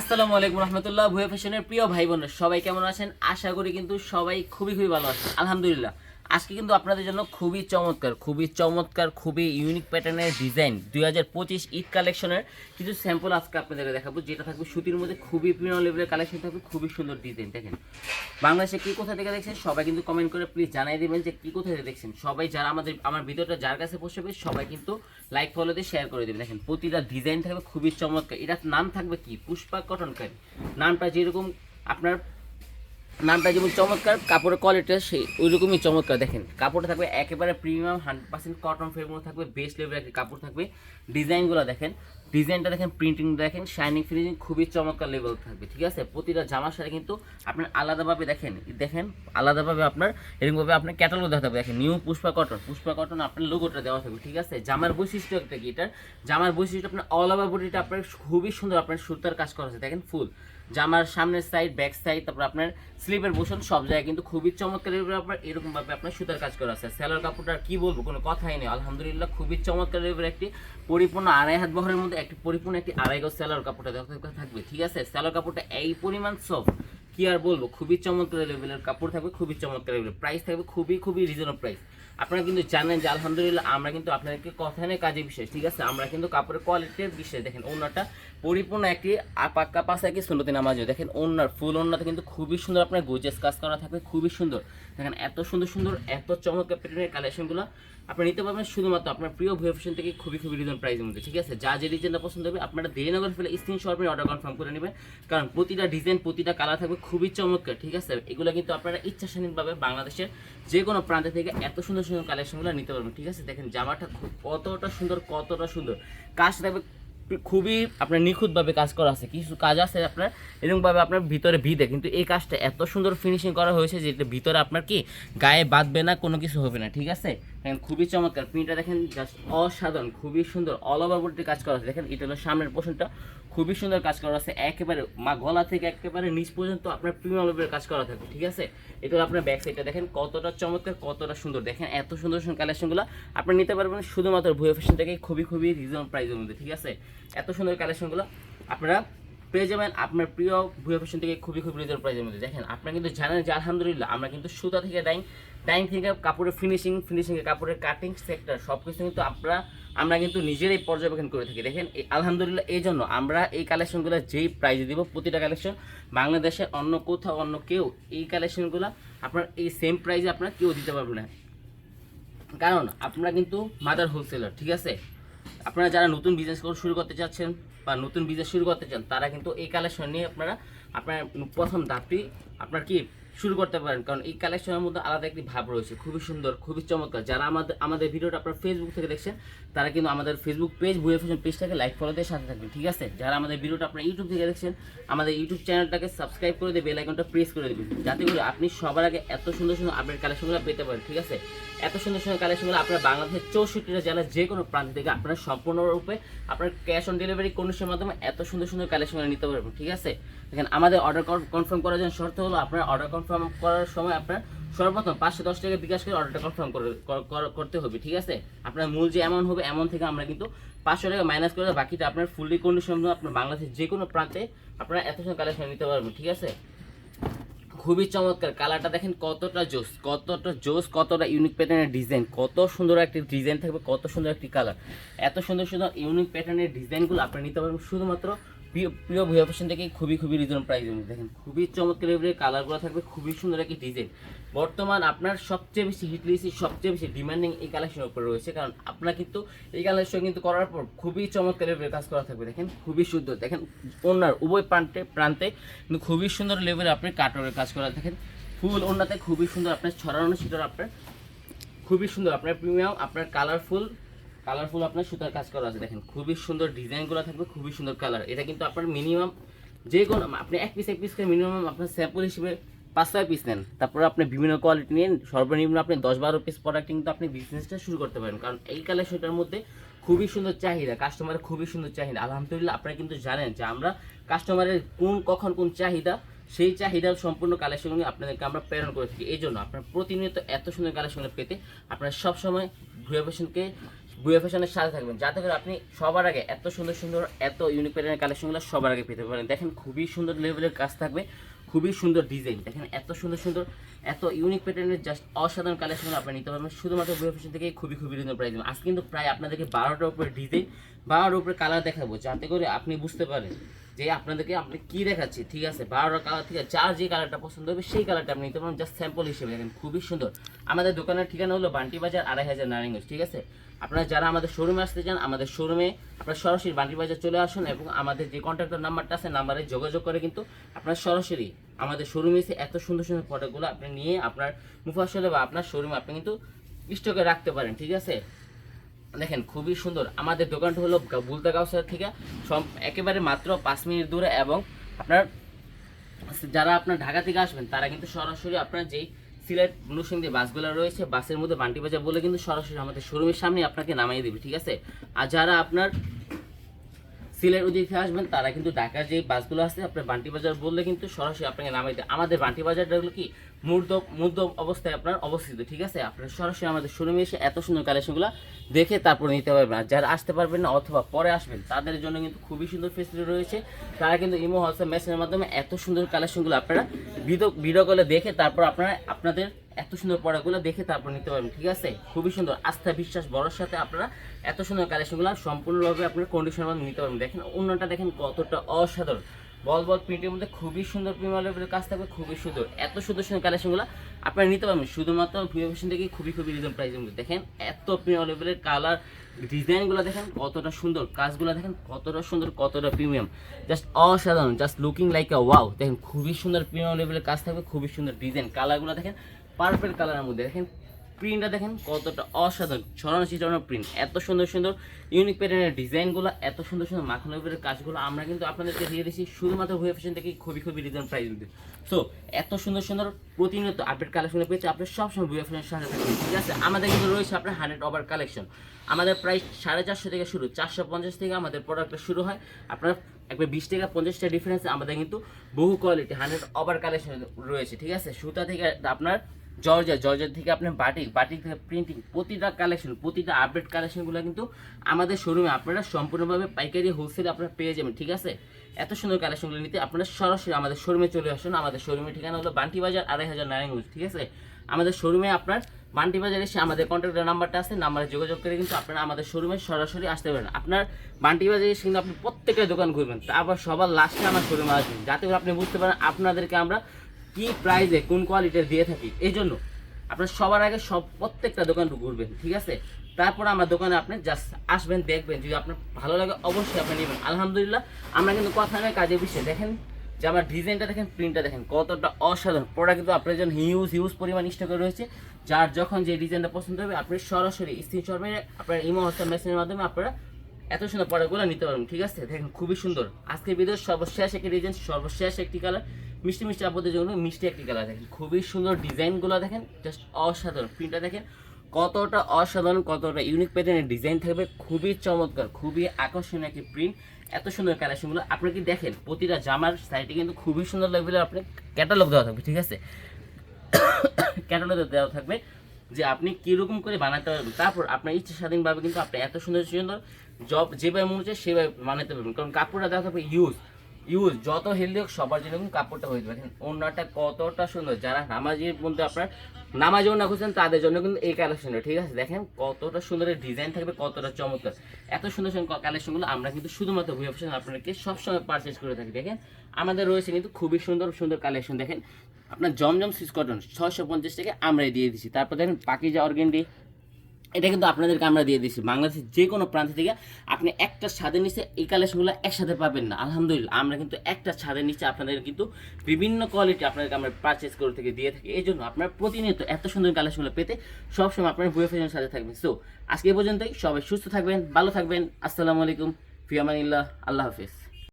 আসসালামু আলাইকুম রহমতুল্লাহ ভুয়া ফ্যাশনের প্রিয় ভাই বোনের সবাই কেমন আছেন? আশা করি কিন্তু সবাই খুবই খুবই ভালো আছেন। আলহামদুলিল্লাহ। আজকে কিন্তু আপনাদের জন্য খুবই চমৎকার খুবই চমৎকার, খুবই ইউনিক প্যাটার্নের ডিজাইন দুই হাজার পঁচিশ ঈদ কালেকশনের কিছু স্যাম্পল আজকে আপনাদেরকে দেখাবো, যেটা থাকবে সুতির মধ্যে খুবই প্রিমিয়াম লেভেলের কালেকশন থাকবে খুবই সুন্দর ডিজাইন দেখেন। বাংলাদেশে কি কোথা থেকে দেখছেন সবাই কিন্তু কমেন্ট করে প্লিজ জানাই দিবেন যে কি কোথা থেকে দেখছেন। সবাই যারা আমাদের, আমার ভিডিওটা যার কাছে পৌঁছবে সবাই কিন্তু লাইক ফলো দিয়ে শেয়ার করে দেবেন। দেখেন, প্রতিটা ডিজাইন থাকবে খুবই চমৎকার। এটার নাম থাকবে কি? পুষ্পা কটন কারি নামটা যেরকম আপনার নামটা যেমন চমৎকার, কাপড়ের কোয়ালিটিটা সেই ওই রকমই চমৎকার। দেখেন, কাপড়টা থাকবে একেবারে premium hundred percent cotton fabric থাকবে বেস্ট লেভেলের একটি কাপড় থাকবে। ডিজাইনগুলো দেখেন, ডিজাইনটা দেখেন প্রিন্টিং দেখেন শাইনিং ফিনিশিং খুবই চমৎকার লেভেল থাকবে, ঠিক আছে? প্রতিটা জামার সাথে কিন্তু আপনার আলাদাভাবে দেখেন দেখেন, আলাদাভাবে আপনার, এরকমভাবে আপনার ক্যাটালগ দেওয়া থাকবে দেখেন new Pushpa cotton Pushpa cotton আপনার লোগোটা দেওয়া থাকবে, ঠিক আছে? জামার বৈশিষ্ট্য একটা কি এটার? জামার বৈশিষ্ট্য আপনার অল ওভার বডিটা আপনার খুবই সুন্দর, আপনার সুতার কাজ করা আছে, দেখেন ফুল জামার সামনের সাইড ব্যাক সাইড তারপর আপনার স্লিপের বোসন সব জায়গায় কিন্তু খুবই চমৎকার আপনার এরকম ভাবে আপনার সুতার কাজ করা আছে। সেলার কাপড়টা কি বলব, কোনো কথাই নেই। আলহামদুলিল্লাহ খুবই চমৎকার এর একটি পরিপূর্ণ আড়াই হাত বহরের মধ্যে একটি পরিপূর্ণ একটি আড়াই গজ সেলার কাপড়টা থাকবে ঠিক আছে? সেলার কাপড়টা এই পরিমাণ সফট কি আর বলব, খুবই চমৎকার লেভেলের কাপড় থাকবে, খুবই চমৎকার লেভেলের প্রাইস থাকবে, খুবই খুবই রিজনেবল প্রাইস আপনারা কিন্তু জানেন যে আলহামদুলিল্লাহ আমরা কিন্তু আপনাদেরকে কথা নিয়ে কাজে বিশেষ ঠিক আছে? আমরা কিন্তু কাপড়ের কোয়ালিটির বিশেষ দেখেন ওনাটা পরিপূর্ণ একটি পাক্কা পাশে একটি সুন্দর নামাজ দেখেন ওনার ফুল ওনাতে কিন্তু খুবই সুন্দর আপনার গোজেস কাজ করা থাকবে, খুবই সুন্দর। দেখেন এত সুন্দর সুন্দর, এত চমৎকার কালেকশনগুলো আপনি নিতে পারবেন শুধুমাত্র আপনার প্রিয় ভুয়া ফ্যাশন থেকে খুবই খুবই রিজন প্রাইসের মধ্যে, ঠিক আছে? যা যে ডিজাইনটা পছন্দ হবে, আপনারা দেরি না করে ফেলে স্ক্রিনশট আপনি অর্ডার কনফার্ম করে নেবেন। কারণ প্রতিটা ডিজাইন প্রতিটা কালার থাকবে খুবই চমৎকার, ঠিক আছে? এগুলো কিন্তু আপনারা ইচ্ছাস্বাধীনভাবে বাংলাদেশের যে কোনো প্রান্ত থেকে এত সুন্দর সুন্দর কালেকশনগুলো নিতে পারবেন, ঠিক আছে? দেখেন জামাটা কতটা সুন্দর কতটা সুন্দর। কাজ থাকবে খুবই আপনার নিখুঁতভাবে কাজ করা আছে। কিছু কাজ আছে আপনার, এরকমভাবে আপনার ভিতরে ভিদে, কিন্তু এই কাজটা এত সুন্দর ফিনিশিং করা হয়েছে যে ভিতরে আপনার কি, গায়ে বাঁধবে না, কোনো কিছু হবে না, ঠিক আছে? দেখেন খুবই চমৎকার। প্রিন্টটা দেখেন জাস্ট অসাধারণ, খুবই সুন্দর অল ওভার কাজ করা আছে। দেখেন এটা হলো সামনের পোর্শনটা খুবই সুন্দর কাজ করা আছে। একেবারে মা গলা থেকে একেবারে নিচ পর্যন্ত আপনার প্রিমিয়াম লেভেলের কাজ করা থাকবে, ঠিক আছে? এটা হলো আপনার ব্যাক সাইডটা দেখেন কতটা চমৎকার, কতটা সুন্দর। দেখেন এত সুন্দর সুন্দর কালেকশনগুলো আপনি নিতে পারবেন শুধুমাত্র ভুয়া ফ্যাশন থেকে খুবই খুবই রিজনেবল প্রাইসের মধ্যে, ঠিক আছে? এত সুন্দর কালেকশনগুলো আপনারা পেয়ে যাবেন আপনার প্রিয় ভুয়া ফ্যাশন থেকে খুবই খুবই রিজনেবল প্রাইসের মধ্যে। দেখেন, আপনারা কিন্তু জানেন যে আলহামদুলিল্লাহ আমরা কিন্তু সুতা থেকে ডাইং ডাইং থেকে কাপড়ের ফিনিশিং ফিনিশিংয়ে কাপড়ের কাটিং সেক্টর সব কিছু কিন্তু আপনারা আমরা কিন্তু নিজেরাই পর্যবেক্ষণ করে থাকি। দেখেন, এই- আলহামদুলিল্লাহ, এই জন্য আমরা এই কালেকশনগুলো যেই প্রাইজে দিব, প্রতিটা কালেকশন বাংলাদেশের অন্য কোথাও অন্য কেউ এই কালেকশনগুলো আপনার এই সেম প্রাইজে আপনারা কেউ দিতে পারবে না। কারণ আপনারা কিন্তু মাদার হোলসেলার ঠিক আছে? আপনারা যারা নতুন বিজনেস শুরু করতে চাচ্ছেন বা নতুন বিজনেস শুরু করতে চান, তারা কিন্তু এই কালেকশন নিয়ে আপনারা, আপনার প্রথম ধাপটি আপনার কি শুরু করতে পারেন, কারণ এই কালেকশনের মধ্যে আলাদা একটি ভাব রয়েছে। খুবই সুন্দর, খুবই চমৎকার। যারা আমাদের আমাদের ভিডিওটা আপনার ফেসবুক থেকে দেখছেন তারা কিন্তু আমাদের ফেসবুক পেজ ভুয়ে ফ্যাশন পেজটাকে লাইক ফলো দিয়ে সাথে থাকবেন, ঠিক আছে? যারা আমাদের ভিডিওটা আপনার ইউটিউব থেকে দেখছেন, আমাদের ইউটিউব চ্যানেলটাকে সাবস্ক্রাইব করে দিয়ে বেল আইকনটা প্রেস করে দেবেন, যাতে করে আপনি সবার আগে এত সুন্দর সুন্দর আপডেট কালেকশনগুলো পেতে পারেন, ঠিক আছে? এত সুন্দর সুন্দর কালেকশনগুলো আপনার বাংলাদেশের চৌষট্টিটা জেলার যে কোনো প্রান্ত থেকে আপনারা সম্পূর্ণরূপে আপনার ক্যাশ অন ডেলিভারি কন্ডিশনের মাধ্যমে এত সুন্দর সুন্দর কালেকশনগুলো নিতে পারবেন, ঠিক আছে? দেখেন, আমাদের অর্ডার কনফার্ম করার জন্য শর্ত হলো আপনার অর্ডার কনফার্ম করার সময় আপনার সর্বপ্রথম পাঁচশো দশ টাকা বিকাশ করে অর্ডারটা কনফার্ম করতে হবে, ঠিক আছে? আপনার মূল যে অ্যামাউন্ট হবে অ্যামাউন্ট থেকে আমরা কিন্তু পাঁচশো টাকা মাইনাস করে বাকিটা আপনার ফুললি কন্ডিশন আপনার বাংলাদেশের যে কোনো প্রান্তে আপনারা এত সুন্দর কালেকশন নিতে পারবেন, ঠিক আছে? খুবই চমৎকার কালারটা দেখেন কতটা জোস কতটা জোস, কতটা ইউনিক প্যাটার্নের ডিজাইন কত সুন্দর একটি ডিজাইন থাকবে, কত সুন্দর একটি কালার এত সুন্দর সুন্দর ইউনিক প্যাটার্নের ডিজাইনগুলো আপনি নিতে পারবেন শুধুমাত্র প্রিয় ভুয়া ফ্যাশন থেকে খুবই খুবই রিজন মধ্যে, দেখেন। খুবই চমৎকার এবারে কালারগুলো থাকবে, খুবই সুন্দর একটি ডিজাইন বর্তমান আপনার সবচেয়ে বেশি হিট লিসি সবচেয়ে বেশি ডিমান্ডিং এই কালেকশনের উপরে রয়েছে, কারণ আপনার কিন্তু এই কালেকশন কিন্তু করার পর খুবই চমৎকার এবারে কাজ করা থাকবে, দেখেন। খুবই সুন্দর, দেখেন, ওনার উভয় প্রান্তে প্রান্তে কিন্তু খুবই সুন্দর লেভেলে আপনি কাটরের কাজ করা, দেখেন। ফুল ওনাতে খুবই সুন্দর আপনার ছড়ানো ছিটার আপনার খুবই সুন্দর, আপনার প্রিমিয়াম আপনার কালারফুল কালারফুল আপনার সুতার কাজ করা আছে, দেখেন। খুবই সুন্দর ডিজাইনগুলো থাকবে, খুবই সুন্দর কালার। এটা কিন্তু আপনার মিনিমাম যে কোনো, আপনি এক পিস এক পিস করে মিনিমাম আপনার স্যাম্পল হিসেবে পাঁচ, ছয় পিস নেন। তারপরে আপনি বিভিন্ন কোয়ালিটি নিন সর্বনিম্ন আপনি দশ, বারো পিস প্রোডাক্ট কিন্তু আপনি বিজনেসটা শুরু করতে পারেন। কারণ এই কালেকশনটার মধ্যে খুবই সুন্দর চাহিদা কাস্টমারের খুবই সুন্দর চাহিদা। আলহামদুলিল্লাহ, আপনারা কিন্তু জানেন যে আমরা কাস্টমারের কোন, কখন কোন চাহিদা, সেই চাহিদার সম্পূর্ণ কালেকশনগুলি আপনাদেরকে আমরা প্রেরণ করে থাকি। এই জন্য আপনার প্রতিনিয়ত এত সুন্দর কালেকশন পেতে আপনারা সবসময় ভুয়া ফ্যাশনকে বুয়া ফ্যাশনের সাথে থাকবেন। যাতে করে আপনি সবার আগে এত সুন্দর সুন্দর, এত ইউনিক প্যাটার্নের কালেকশনগুলো সবার আগে পেতে পারেন। দেখেন খুবই সুন্দর লেভেলের কাজ থাকবে, খুবই সুন্দর ডিজাইন দেখেন এত সুন্দর সুন্দর, এত ইউনিক প্যাটার্নের জাস্ট অসাধারণ কালেকশনগুলো আপনি নিতে পারবেন। শুধুমাত্র বুয়া ফ্যাশন থেকে খুবই খুবই রিজনেবল প্রাইস আজ কিন্তু প্রায় আপনাদেরকে বারোটার উপরে ডিজাইন বারোটার উপরে কালার দেখাবো, যাতে করে আপনি বুঝতে পারেন যে আপনাদেরকে আপনি কি দেখাচ্ছি, ঠিক আছে? বারোটা কালার থেকে যার যে কালারটা পছন্দ হবে, সেই কালারটা আপনি নিতে পারেন। জাস্ট স্যাম্পল হিসেবে দেখেন, খুবই সুন্দর। আমাদের দোকানের ঠিকানা হলো বান্টি বাজার আড়াই হাজার নারায়ণগঞ্জ, ঠিক আছে? আপনারা যারা আমাদের শোরুমে আসতে চান, আমাদের শোরুমে আপনারা সরাসরি বান্টি বাজার চলে আসুন এবং আমাদের যে কন্ট্যাক্টর নাম্বারটা আছে নাম্বারে যোগাযোগ করে কিন্তু আপনারা সরাসরি আমাদের শোরুমে এসে এত সুন্দর সুন্দর ফটোগুলো আপনি নিয়ে আপনার মুফাসলে বা আপনার শোরুমে আপনি কিন্তু স্টকে রাখতে পারেন, ঠিক আছে? দেখেন, খুবই সুন্দর। আমাদের দোকানটা হলো বুলতা গাউসার থেকে। সব একেবারে মাত্র পাঁচ মিনিট দূরে এবং আপনার যারা আপনার ঢাকা থেকে আসবেন, তারা কিন্তু সরাসরি আপনার যেই সিলেট নরসিংদী বাসগুলো রয়েছে, বাসের মধ্যে বান্টি বাজার বলে কিন্তু সরাসরি আমাদের শোরুমের সামনে আপনাকে নামাই দেবে, ঠিক আছে? আর যারা আপনার সিলেট ওদিকে আসবেন, তারা কিন্তু ঢাকার যে বাসগুলো আছে, আপনার বান্টি বাজার বললে কিন্তু সরাসরি আপনাকে নামাই দেয়। আমাদের বান্টি বাজারটা কি মূর্ধ মধ্য অবস্থায় আপনার অবস্থিত, ঠিক আছে? আপনার সরাসরি আমাদের শোরুমে এসে এত সুন্দর কালেকশনগুলো দেখে তারপর নিতে পারবেন। আর যারা আসতে পারবেন না অথবা পরে আসবেন, তাদের জন্য কিন্তু খুবই সুন্দর ফেসিলিটি রয়েছে। তারা কিন্তু ইমো, হোয়াটসঅ্যাপ মেসেজের মাধ্যমে এত সুন্দর কালেকশনগুলো আপনারা ভিডিও ভিডিও কলে দেখে তারপর আপনারা আপনাদের এত সুন্দর পড়াগুলো দেখে তারপর নিতে পারবেন, ঠিক আছে? খুবই সুন্দর। আস্থা, বিশ্বাস বড়োর সাথে আপনারা এত সুন্দর কালেকশনগুলো সম্পূর্ণভাবে আপনার কন্ডিশনের মধ্যে নিতে পারবেন। দেখেন, অন্যটা দেখেন কতটা অসাধারণ। বল বল প্রিন্টের মধ্যে খুবই সুন্দর প্রিমিয়ার লেভেলের কাজ থাকবে, খুবই সুন্দর। এত সুন্দর সুন্দর কালেকশনগুলো আপনারা নিতে পারবেন। শুধুমাত্র প্রিয় ফ্যাশন থেকে খুবই খুবই রিজন প্রাইসের মধ্যে। দেখেন, এত প্রিমিয়ার লেভেলের কালার ডিজাইনগুলো দেখেন কতটা সুন্দর, কাজগুলো দেখেন কতটা সুন্দর, কতটা প্রিমিয়াম জাস্ট অসাধারণ just looking like a wow দেখেন খুবই সুন্দর প্রিমিয়াম লেভেলের কাজ থাকবে, খুবই সুন্দর ডিজাইন কালারগুলো দেখেন পার্পেল কালারের মধ্যে। দেখেন প্রিন্টটা দেখেন কতটা অসাধারণ ছড়ানো ছিটানো প্রিন্ট এত সুন্দর সুন্দর ইউনিক প্যাটার্নের ডিজাইনগুলো, এত সুন্দর সুন্দর মাখন উপরের কাজগুলো আমরা কিন্তু আপনাদেরকে দিয়ে দিচ্ছি শুধুমাত্র ভুয়ে ফ্যাশন থেকে খুবই খুবই রিজনেবল প্রাইস দিতে সো এত সুন্দর সুন্দর প্রতিনিয়ত আপডেট কালেকশন পেয়েছে, আপনার সবসময় ভুয়ে ফ্যাশনের সাথে থাকবেন ঠিক আছে? আমাদের কিন্তু রয়েছে আপনার হান্ড্রেড ওভার কালেকশন আমাদের প্রাইস সাড়ে চারশো থেকে শুরু, চারশো পঞ্চাশ থেকে আমাদের প্রোডাক্টটা শুরু হয়। আপনার একবার বিশ টাকা, পঞ্চাশ টাকা ডিফারেন্স আমাদের কিন্তু বহু কোয়ালিটি হান্ড্রেড ওভার কালেকশন রয়েছে, ঠিক আছে? সুতা থেকে আপনার জর্জা, জর্জার থেকে আপনার বাটিক বাটিক থেকে প্রিন্টিং প্রতিটা কালেকশন প্রতিটা আপডেট কালেকশনগুলো কিন্তু আমাদের শোরুমে আপনারা সম্পূর্ণভাবে পাইকারি হোলসেলে আপনারা পেয়ে যাবেন, ঠিক আছে? এত সুন্দর কালেকশনগুলো নিতে আপনারা সরাসরি আমাদের শোরুমে চলে আসুন। আমাদের শোরুমের ঠিকানা হলো বান্টি বাজার আড়াই হাজার নারায়ণগঞ্জ, ঠিক আছে? আমাদের শোরুমে আপনার বান্টি বাজার এসে আমাদের কন্ট্যাক্টের নাম্বারটা আছে, নাম্বারে যোগাযোগ করে কিন্তু আপনারা আমাদের শোরুমে সরাসরি আসতে পারেন। আপনার বান্টি বাজারে এসে কিন্তু আপনি প্রত্যেকটা দোকান ঘুরবেন তারপর সবার লাস্টে আমার শোরুমে আসবেন, যাতে করে আপনি বুঝতে পারেন আপনাদেরকে আমরা কি প্রাইসে কোন কোয়ালিটির দিয়ে থাকি? এই জন্য আপনার সবার আগে সব, প্রত্যেকটা দোকান ঘুরবেন, ঠিক আছে? তারপর আমার দোকানে আপনি জাস্ট আসবেন, দেখবেন, যদি আপনার ভালো লাগে অবশ্যই আপনি নেবেন। আলহামদুলিল্লাহ, আমরা কিন্তু কথা নয় কাজে বিষয়ে। দেখেন, যে আমার ডিজাইনটা দেখেন প্রিন্টটা দেখেন, কতটা অসাধারণ। প্রোডাক্ট কিন্তু আপনার জন্য হিউজ হিউজ পরিমাণ স্টকে রয়েছে। যার যখন যে ডিজাইনটা পছন্দ হবে, আপনি সরাসরি স্ক্রিনশট মেরে আপনার ইমো হোয়াটসঅ্যাপ মেসেজের মাধ্যমে আপনারা এত সুন্দর প্রোডাক্টগুলো নিতে পারবেন, ঠিক আছে? দেখেন, খুবই সুন্দর। আজকে ভিডিওর সর্বশেষ একটি ডিজাইন সর্বশেষ একটি কালার মিষ্টি মিষ্টি আপনাদের জন্য মিষ্টি একটি কালার দেখেন। খুবই সুন্দর ডিজাইনগুলো দেখেন জাস্ট অসাধারণ। প্রিন্টটা দেখেন, কতটা অসাধারণ, কতটা ইউনিক প্যাটার্নের ডিজাইন থাকবে। খুবই চমৎকার, খুবই আকর্ষণীয় একটি প্রিন্ট এত সুন্দর কালেকশনগুলো আপনি কি দেখেন, প্রতিটা জামার সাইডে কিন্তু খুবই সুন্দর লেভেলের আপনি ক্যাটালগ দেওয়া থাকবে, ঠিক আছে? ক্যাটালগ দেওয়া থাকবে যে আপনি কীরকম করে বানাতে পারবেন। তারপর আপনার ইচ্ছা স্বাধীনভাবে কিন্তু আপনি এত সুন্দর সুন্দর জব যেভাবে মনে হচ্ছে সেভাবে বানাতে পারবেন। কারণ কাপড়টা দেওয়া থাকবে ইউজ ইউজ, যত হেলদি হোক, সবার জন্য কিন্তু কাপড়টা হয়ে দেখেন ওনাটা কতটা সুন্দর। যারা নামাজের মধ্যে আপনার নামাজও না খুঁজছেন, তাদের জন্য কিন্তু এই কালেকশনটা ঠিক আছে? দেখেন, কতটা সুন্দর ডিজাইন থাকবে, কতটা চমৎকার। এত সুন্দর সুন্দর কালেকশনগুলো আমরা কিন্তু শুধুমাত্র ভুয়া অপশন আপনাদেরকে সবসময় পারচেস করে থাকি, দেখেন? আমাদের রয়েছে কিন্তু খুবই সুন্দর সুন্দর কালেকশন দেখেন? আপনার জমজম সুইচ কটন, ছয়শো পঞ্চাশ টাকা আমরাই দিয়ে দিচ্ছি তারপর দেখেন, পাকিজা অর্গেন্ডি এটা কিন্তু আপনাদেরকে আমরা দিয়ে দিচ্ছি বাংলাদেশের যে কোনো প্রান্ত থেকে আপনি একটা ছাদের নিচে এই কালেকশনগুলো একসাথে পাবেন না। আলহামদুলিল্লাহ, আমরা কিন্তু একটা ছাদের নিচে আপনাদের কিন্তু বিভিন্ন কোয়ালিটি আপনাদেরকে আমরা পারচেস করে থেকে দিয়ে থাকি। এই জন্য আপনার প্রতিনিয়ত এত সুন্দর কালেকশনগুলো পেতে সবসময় আপনার বুয়ে ফ্যাশনের সাথে থাকবেন। সো আজকে পর্যন্তই। সবাই সুস্থ থাকবেন, ভালো থাকবেন। আসসালামু আলাইকুম। ফিয়ামানিল্লাহ। আল্লাহ হাফিজ।